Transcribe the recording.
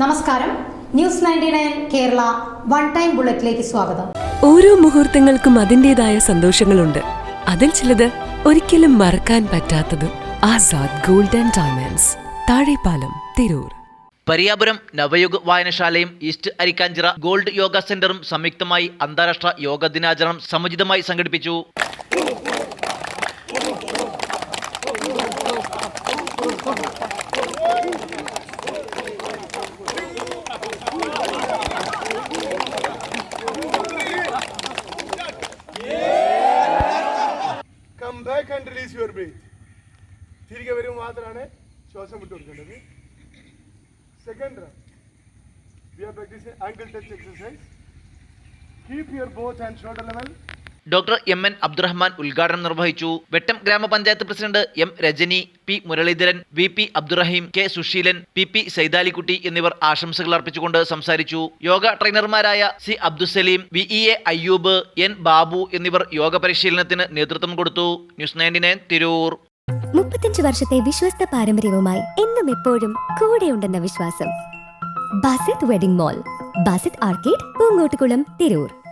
നമസ്കാരം. News ninety nine Kerala one time ബുള്ളറ്റിലേക്ക് സ്വാഗതം. ഓരോ മുഹൂർത്തങ്ങൾക്കും അതിന്റെതായ സന്തോഷങ്ങളുണ്ട്. അതിൽ ചിലത് ഒരിക്കലും മറക്കാൻ പറ്റാത്തതും. Azad golden diamonds Thazhepalam Tirur. Pariyapuram നവയുഗ വായനശാലയും ഈസ്റ്റ് അരിക്കാഞ്ചിറ ഗോൾഡ് യോഗ സെന്ററും സംയുക്തമായി അന്താരാഷ്ട്ര യോഗ ദിനാചരണം സമുചിതമായി സംഘടിപ്പിച്ചു. Back and release your breath തിരികെ വരുമ്പോൾ മാത്രമാണ് ശ്വാസം വിട്ടു കൊടുക്കേണ്ടത്. Second we are practicing angle touch exercise keep your both and shoulder level doctor M N Abdurahman ഉദ്ഘാടനം നിർവഹിച്ചു. വെട്ടം ഗ്രാമപഞ്ചായത്ത് president M Rajani P Muraleedharan V P Abdurahim K Susheelan P P Saithalikutty എന്നിവർ ആശംസകൾ അർപ്പിച്ചുകൊണ്ട് സംസാരിച്ചു. Yoga ട്രെയിനർമാരായ C Abdusaleem V E A Ayyub N Babu എന്നിവർ യോഗ പരിശീലനത്തിന് നേതൃത്വം കൊടുത്തു. News ninety nine Tirur. മുപ്പത്തഞ്ച് വർഷത്തെ വിശ്വസ്ത പാരമ്പര്യവുമായി എന്നും എപ്പോഴും കൂടെ ഉണ്ടെന്ന വിശ്വാസം. Basith wedding mall Basith arcade Poongottukulam Tirur.